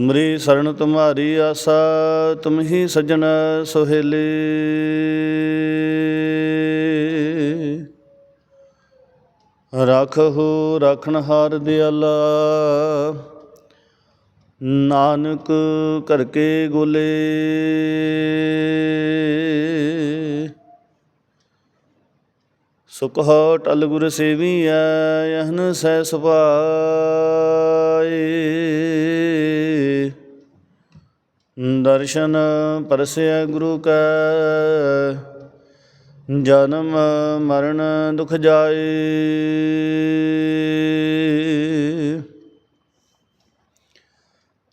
ਤੁਮਰੀ ਸਰਣ ਤੁਮਾਰੀ ਆਸਾ ਤੁਮ ਹੀ ਸਜਣ ਸੁਹੇਲੇ। ਰਖਹੁ ਰਖਣ ਹਾਰ ਦਿਆਲਾ, ਨਾਨਕ ਕਰਕੇ ਗੋਲੇ। ਸੁਖ ਟਲ ਗੁਰ ਸੇਵੀਐ ਯਹਨ ਸਹਿ ਸੁਭਾਏ। ਦਰਸ਼ਨ ਪਰਸੈ ਗੁਰੂ ਕੈ, ਜਨਮ ਮਰਨ ਦੁਖ ਜਾਏ।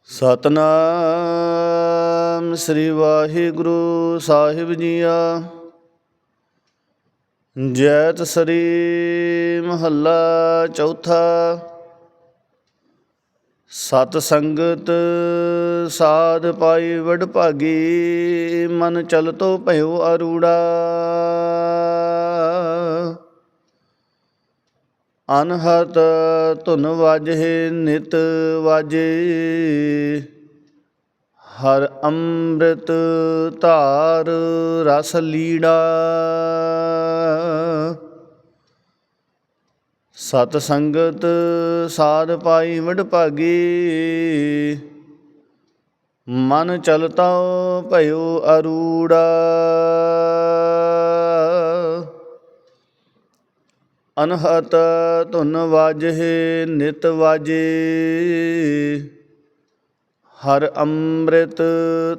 ਸਤਨਾਮ ਸ੍ਰੀ ਵਾਹਿਗੁਰੂ ਸਾਹਿਬ ਜੀਆ, ਜੈਤ ਸ੍ਰੀ ਮਹੱਲਾ ਚੌਥਾ। ਸਤ ਸੰਗਤ ਸਾਧ ਪਾਈ ਵਡ ਭਾਗੀ, ਮਨ ਚਲਤੋ ਭਇਓ ਅਰੂੜਾ। ਅਨਹਤ ਧੁਨ ਵਾਜੇ, ਨਿਤ ਵਾਜੇ। ਹਰ ਅੰਮ੍ਰਿਤ ਧਾਰ ਰਸ ਲੀੜਾ। ਸਤ ਸੰਗਤ ਸਾਧ ਪਾਈ ਵਡ ਭਾਗੀ। ਮਨ ਚਲਤਾ ਭਇਓ ਅਰੂੜਾ। ਅਨਹਤ ਧੁਨ ਵਾਜੇ ਨਿਤ ਵਾਜੇ। ਹਰ ਅੰਮ੍ਰਿਤ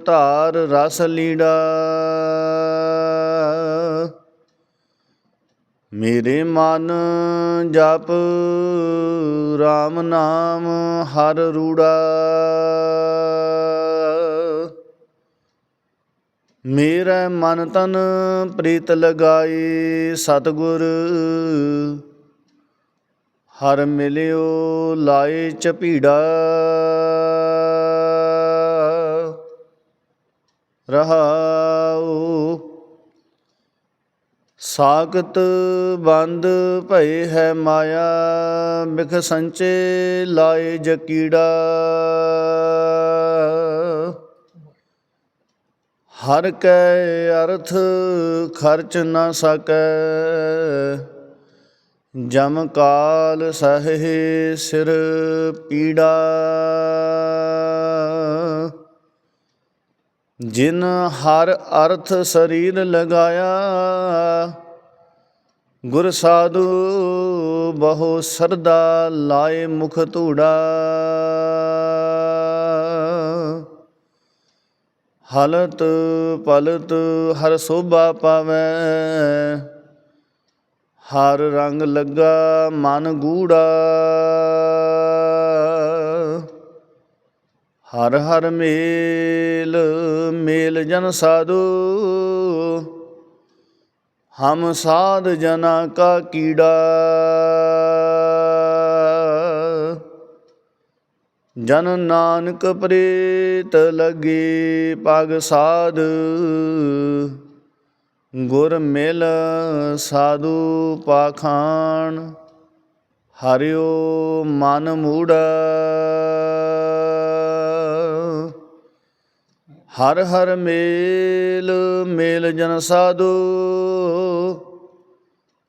ਧਾਰ ਰਸ ਲੀੜਾ। ਮੇਰੇ ਮਨ ਜਪ RAM ਨਾਮ ਹਰ ਰੂੜਾ। ਮੇਰਾ ਮਨ ਤਨ ਪ੍ਰੀਤ ਲਗਾਈ ਸਤਗੁਰ, ਹਰ ਮਿਲਿਓ ਲਾਏ ਚਪੀੜਾ ਰਹਾਉ ਸਾਖਤ ਬੰਦ ਭਏ ਹੈ ਮਾਇਆ, ਮਿਖ ਸੰਚੇ ਲਾਏ ਜਕੀੜਾ ਹਰ ਕੈ ਅਰਥ ਖਰਚ ਨਾ ਸਕੈ, ਜਮ ਕਾਲ ਸਹੇ ਸਿਰ ਪੀੜਾ। ਜਿਨ ਹਰ ਅਰਥ ਸਰੀਰ ਲਗਾਇਆ ਗੁਰ ਸਾਧੂ ਬਹੁ ਸਰਦਾ ਲਾਏ ਮੁਖ ਧੂੜਾ। ਹਲਤ ਪਲਤ ਹਰ ਸੋਭਾ ਪਾਵੈ। ਹਰ ਰੰਗ ਲੱਗਾ ਮਨ ਗੂੜਾ। ਹਰ ਹਰ ਮੇਲ ਮੇਲ ਜਨ ਸਾਧੂ। ਹਮ ਸਾਧ ਜਨਾ ਕਾ ਕੀੜਾ। ਜਨ ਨਾਨਕ ਪ੍ਰੇਤ ਲਗੇ ਪਗ ਸਾਧ। ਗੁਰ ਮਿਲ ਸਾਧੂ ਪਾਖਾਨ ਹਰਿਓ ਮਨ ਮੂੜਾ। ਹਰ ਹਰ ਮੇਲ ਮੇਲ ਜਨ ਸਾਧੂ,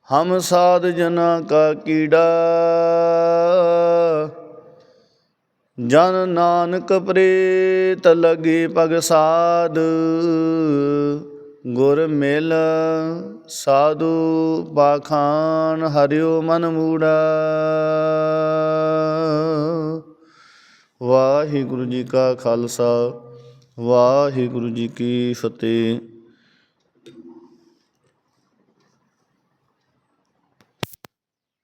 ਹਮ ਸਾਧ ਜਨਾ ਕਾ ਕੀੜਾ। ਜਨ ਨਾਨਕ ਪ੍ਰੇਤ ਲਗੇ ਪਗ ਸਾਧ, ਗੁਰ ਮਿਲ ਸਾਧੂ ਪਾਖਾਨ ਹਰਿਓ ਮਨ ਮੂੜਾ। ਵਾਹਿਗੁਰੂ ਜੀ ਕਾ ਖਾਲਸਾ। ਵਾਹਿਗੁਰੂ ਜੀ ਕੀ ਫਤਿਹ।